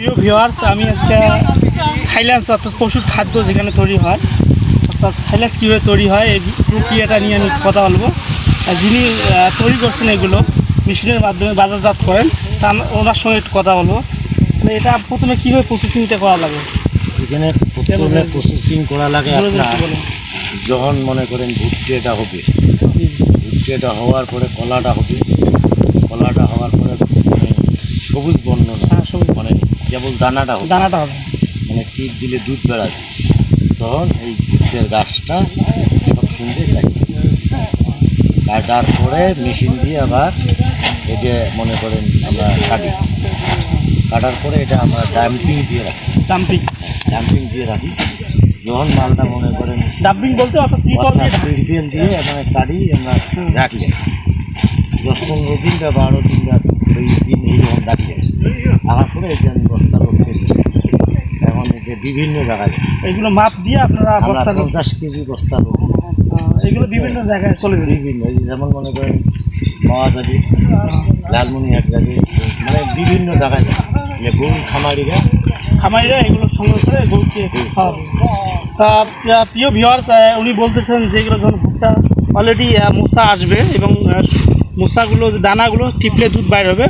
প্রিয় ভিউয়ার্স আমি আজকে সাইলেন্স অর্থাৎ পশুর খাদ্য যেখানে তৈরি হয় অর্থাৎ সাইলেন্স কীভাবে তৈরি হয় এই প্রক্রিয়াটা নিয়ে আমি কথা বলব। আর যিনি তৈরি করছেন এগুলো মেশিনের মাধ্যমে বাজারজাত করেন তা ওনার সঙ্গে একটু কথা বলব। মানে এটা প্রথমে কীভাবে প্রসেসিংটা করা লাগে? এখানে প্রথমে প্রসেসিং করা লাগে আপনার যখন মনে করেন ভুট্টেটা হবে ভুট্টেটা হওয়ার পরে কলাটা হবে কলাটা হওয়ার পরে সবুজ বর্ণ হ্যাঁ সবুজ মানে কেবল দানাটা হবে। দানাটা হবে। মানে টিপ দিলে দুধ বেড়াবে। তখন এই দুধের গাছটা সব সুন্দর কাটবে কাটার পরে মেশিন দিয়ে আবার একে মনে করেন আমরা কাটি। কাটার পরে এটা আমরা ডাম্পিং দিয়ে রাখি। ডাম্পিং। ডাম্পিং দিয়ে রাখি। যখন মালটা মনে করেন ডাম্পিং বলতে ত্রিপল দিয়ে মানে কাটি আমরা রাখি। দশ পনেরো দিন বা বারো দিন বা তেইশ দিন এইরকম রাখার পরে এই আমি বস্তা করতে এখন এতে বিভিন্ন জায়গায়। এগুলো মাপ দিয়ে আপনারা বস্তা পঞ্চাশ কেজি বস্তা করব। আহ, এগুলো বিভিন্ন জায়গায় চলে বিভিন্ন যেমন মনে করেন মহাজারি লালমনিহাট যাবে মানে বিভিন্ন জায়গায় যাবে মানে গরু খামারিরা খামারিরা এগুলো সংগ্রহ করে গরুকে প্রিয় ভিওয়ার্স উনি বলতেছেন যে এগুলো যখন ভুট্টা অলরেডি মশা আসবে এবং যে দানাগুলো টিপলে দুধ বাইর হবে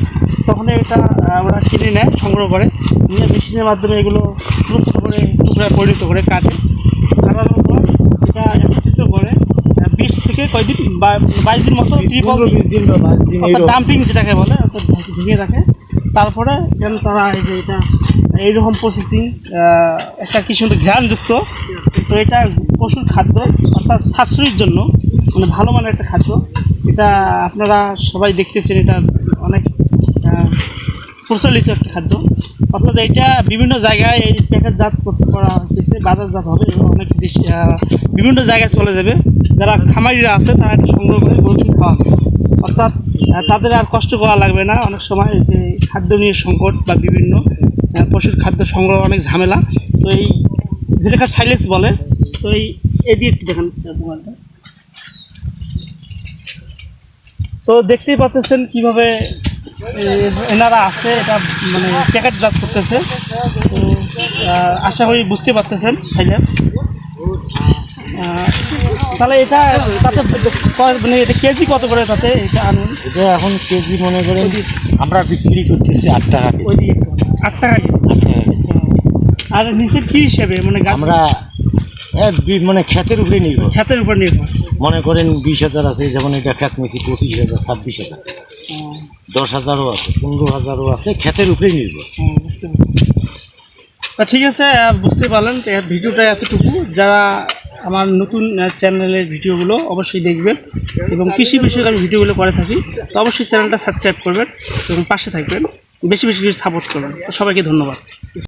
তখন এটা ওরা কিনে নেয় সংগ্রহ করে। নিয়ে মেশিনের মাধ্যমে এগুলো করে টুকরায় পরিণত করে কাটে। কাটানোর পর এটা একত্রিত করে বিশ থেকে কয়দিন বা- বাইশ দিন মতো বিশ দিন বা বাইশ দিন ডাম্পিং যেটাকে বলে অর্থাৎ ভেঙে রাখে। তারপরে যেন তারা এই যে এটা এইরকম প্রসেসিং একটা কি সুন্দর ঘ্রাণযুক্ত। তো এটা পশুর খাদ্য অর্থাৎ সাশ্রয়ীর জন্য। মানে ভালো মানের একটা খাদ্য। এটা আপনারা সবাই দেখতেছেন, এটা অনেক প্রচলিত একটা খাদ্য। অর্থাৎ এটা বিভিন্ন জায়গায় এই প্যাকেটজাত করা হচ্ছে বাজারজাত হবে এবং অনেক বিভিন্ন জায়গায় চলে যাবে। যারা খামারিরা আছে, তারা এটা সংগ্রহ করে গরুকে খাওয়াবে। অর্থাৎ তাদের আর কষ্ট করা লাগবে না। অনেক সময় যে খাদ্য নিয়ে সংকট বা বিভিন্ন পশুর খাদ্য সংগ্রহ অনেক ঝামেলা। তো এই, যেটাকে সাইলেন্স বলে, তো এই এদিকে দেখেন। দোকানটা তো দেখতেই পাচ্ছেন কীভাবে এনারা আছে এটা মানে প্যাকেটজাত করতেছে। তো আশা করি বুঝতে পারতেছেন সাইলেন্স। তাহলে এটা তাতে মানে এটা কেজি কত করে তাতে এটা আনুন? এটা এখন কেজি মনে করেন আমরা বিক্রি করতেছি আট টাকা। ওই আট টাকা। আট টাকা আর নিচের কী হিসেবে? মানে আমরা বি- মানে ক্ষেতের উপরে নির্ভর। খাতের উপর নির্ভর। মনে করেন বিশ হাজার আছে যেমন এটা খ্যাত নিয়েছি পঁচিশ হাজার ছাব্বিশ হাজার। দশ হাজারও আছে পনেরো হাজারও আছে ক্ষেতের উপরেই নির্ভর। তা ঠিক আছে বুঝতে পারলেন ভিডিওটা এতটুকু। যারা আমার নতুন চ্যানেলের ভিডিওগুলো অবশ্যই দেখবেন এবং কৃষি বিষয়ক আমি ভিডিওগুলো করে থাকি তো অবশ্যই চ্যানেলটা সাবস্ক্রাইব করবেন এবং পাশে থাকবেন বেশি বেশি সাপোর্ট করবেন। তো সবাইকে ধন্যবাদ।